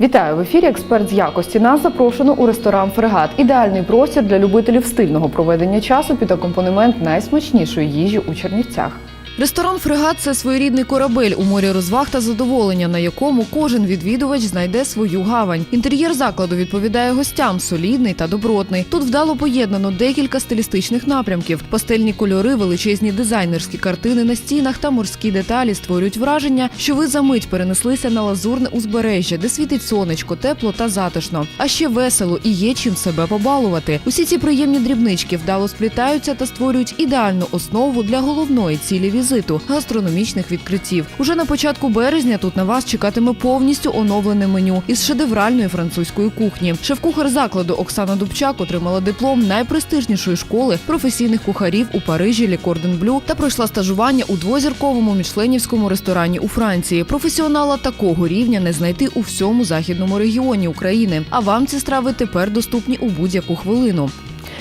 Вітаю в ефірі. Експерт з якості. Нас запрошено у ресторан Фрегат. Ідеальний простір для любителів стильного проведення часу під акомпанемент найсмачнішої їжі у Чернівцях. Ресторан Фрегат це своєрідний корабель у морі розваг та задоволення, на якому кожен відвідувач знайде свою гавань. Інтер'єр закладу відповідає гостям, солідний та добротний. Тут вдало поєднано декілька стилістичних напрямків: пастельні кольори, величезні дизайнерські картини на стінах та морські деталі створюють враження, що ви за мить перенеслися на лазурне узбережжя, де світить сонечко, тепло та затишно. А ще весело і є чим себе побалувати. Усі ці приємні дрібнички вдало сплітаються та створюють ідеальну основу для головної цілі візиту гастрономічних відкриттів. Уже на початку березня тут на вас чекатиме повністю оновлене меню із шедевральної французької кухні. Шеф-кухар закладу Оксана Дубчак отримала диплом найпрестижнішої школи професійних кухарів у Парижі Ле Кордон Блю та пройшла стажування у двозірковому мішленівському ресторані у Франції. Професіонала такого рівня не знайти у всьому західному регіоні України. А вам ці страви тепер доступні у будь-яку хвилину.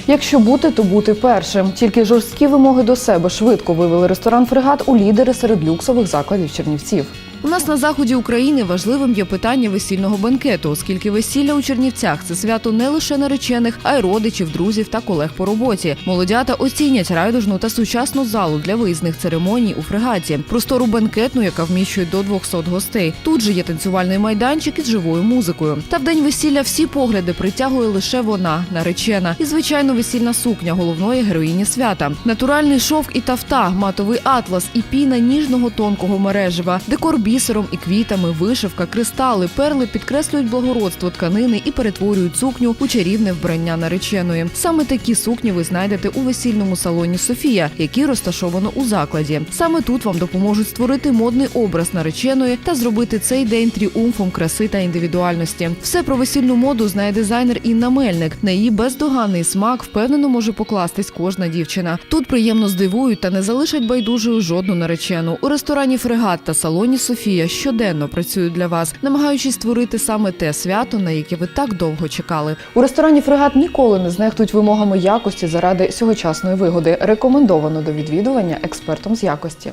Якщо бути, то бути першим. Тільки жорсткі вимоги до себе швидко вивели ресторан Фрегат у лідери серед люксових закладів Чернівців. У нас на заході України важливим є питання весільного банкету, оскільки весілля у Чернівцях це свято не лише наречених, а й родичів, друзів та колег по роботі. Молодята оцінять райдужну та сучасну залу для виїзних церемоній у фрегаті, простору банкетну, яка вміщує до 200 гостей. Тут же є танцювальний майданчик із живою музикою. Та в день весілля всі погляди притягує лише вона, наречена, і звичайно весільна сукня головної героїні свята. Натуральний шовк і тафта, матовий атлас і піна ніжного тонкого мережева, декор бісером і квітами, вишивка, кристали, перли підкреслюють благородство тканини і перетворюють сукню у чарівне вбрання нареченої. Саме такі сукні ви знайдете у весільному салоні Софія, який розташовано у закладі. Саме тут вам допоможуть створити модний образ нареченої та зробити цей день тріумфом краси та індивідуальності. Все про весільну моду знає дизайнер Інна Мельник. На її бездоганний смак впевнено може покластись кожна дівчина. Тут приємно здивують та не залишать байдужою жодну наречену. У ресторані Фрегат та салоні Софія щоденно працюють для вас, намагаючись створити саме те свято, на яке ви так довго чекали. У ресторані Фрегат ніколи не знехтують вимогами якості заради сьогочасної вигоди. Рекомендовано до відвідування експертом з якості.